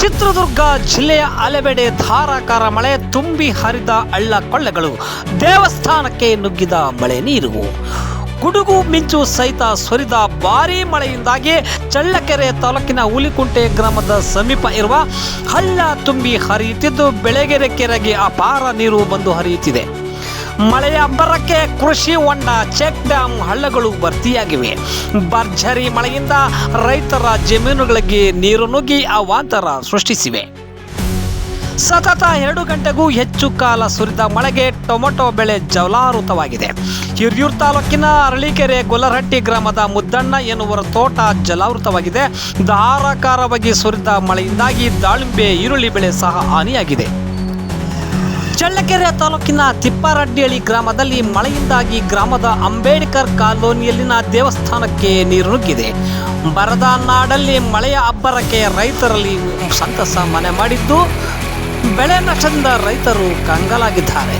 ಚಿತ್ರದುರ್ಗ ಜಿಲ್ಲೆಯ ಅಲೆಬೆಡೆ ಧಾರಾಕಾರ ಮಳೆ ತುಂಬಿ ಹರಿದ ಹಳ್ಳ ಕೊಳ್ಳೆಗಳು. ದೇವಸ್ಥಾನಕ್ಕೆ ನುಗ್ಗಿದ ಮಳೆ ನೀರು. ಗುಡುಗು ಮಿಂಚು ಸಹಿತ ಸುರಿದ ಭಾರೀ ಮಳೆಯಿಂದಾಗಿ ಚಳ್ಳಕೆರೆ ತಾಲೂಕಿನ ಹುಲಿಕುಂಟೆ ಗ್ರಾಮದ ಸಮೀಪ ಇರುವ ಹಳ್ಳ ತುಂಬಿ ಹರಿಯುತ್ತಿದ್ದು, ಬೆಳಗೆರೆ ಕೆರೆಗೆ ಅಪಾರ ನೀರು ಬಂದು ಹರಿಯುತ್ತಿದೆ. ಮಳೆಯ ಅಬ್ಬರಕ್ಕೆ ಕೃಷಿ ಹೊಂಡ, ಚೆಕ್ ಡ್ಯಾಮ್ ಹಳ್ಳಗಳು ಭರ್ತಿಯಾಗಿವೆ. ಭರ್ಜರಿ ಮಳೆಯಿಂದ ರೈತರ ಜಮೀನುಗಳಿಗೆ ನೀರು ನುಗ್ಗಿ ಅವಾಂತರ ಸೃಷ್ಟಿಸಿವೆ. ಸತತ ಎರಡು ಗಂಟೆಗೂ ಹೆಚ್ಚು ಕಾಲ ಸುರಿದ ಮಳೆಗೆ ಟೊಮೆಟೊ ಬೆಳೆ ಜಲಾವೃತವಾಗಿದೆ. ಹಿರಿಯೂರು ತಾಲೂಕಿನ ಅರಳಿಕೆರೆ ಗೊಲ್ಲರಹಟ್ಟಿ ಗ್ರಾಮದ ಮುದ್ದಣ್ಣ ಎನ್ನುವರ ತೋಟ ಜಲಾವೃತವಾಗಿದೆ. ಧಾರಾಕಾರವಾಗಿ ಸುರಿದ ಮಳೆಯಿಂದಾಗಿ ದಾಳಿಂಬೆ ಈರುಳ್ಳಿ ಬೆಳೆ ಸಹ ಹಾನಿಯಾಗಿದೆ. ಚಳ್ಳಕೆರೆ ತಾಲೂಕಿನ ತಿಪ್ಪಾರಡ್ಡಿಹಳ್ಳಿ ಗ್ರಾಮದಲ್ಲಿ ಮಳೆಯಿಂದಾಗಿ ಗ್ರಾಮದ ಅಂಬೇಡ್ಕರ್ ಕಾಲೋನಿಯಲ್ಲಿನ ದೇವಸ್ಥಾನಕ್ಕೆ ನೀರು ನುಗ್ಗಿದೆ. ಬರದ ನಾಡಲ್ಲಿ ಮಳೆಯ ಅಬ್ಬರಕ್ಕೆ ರೈತರಲ್ಲಿ ಸಂತಸ ಮನೆ ಮಾಡಿದ್ದು. ಬೆಳೆ ನಷ್ಟದಿಂದ ರೈತರು ಕಂಗಾಲಾಗಿದ್ದಾರೆ.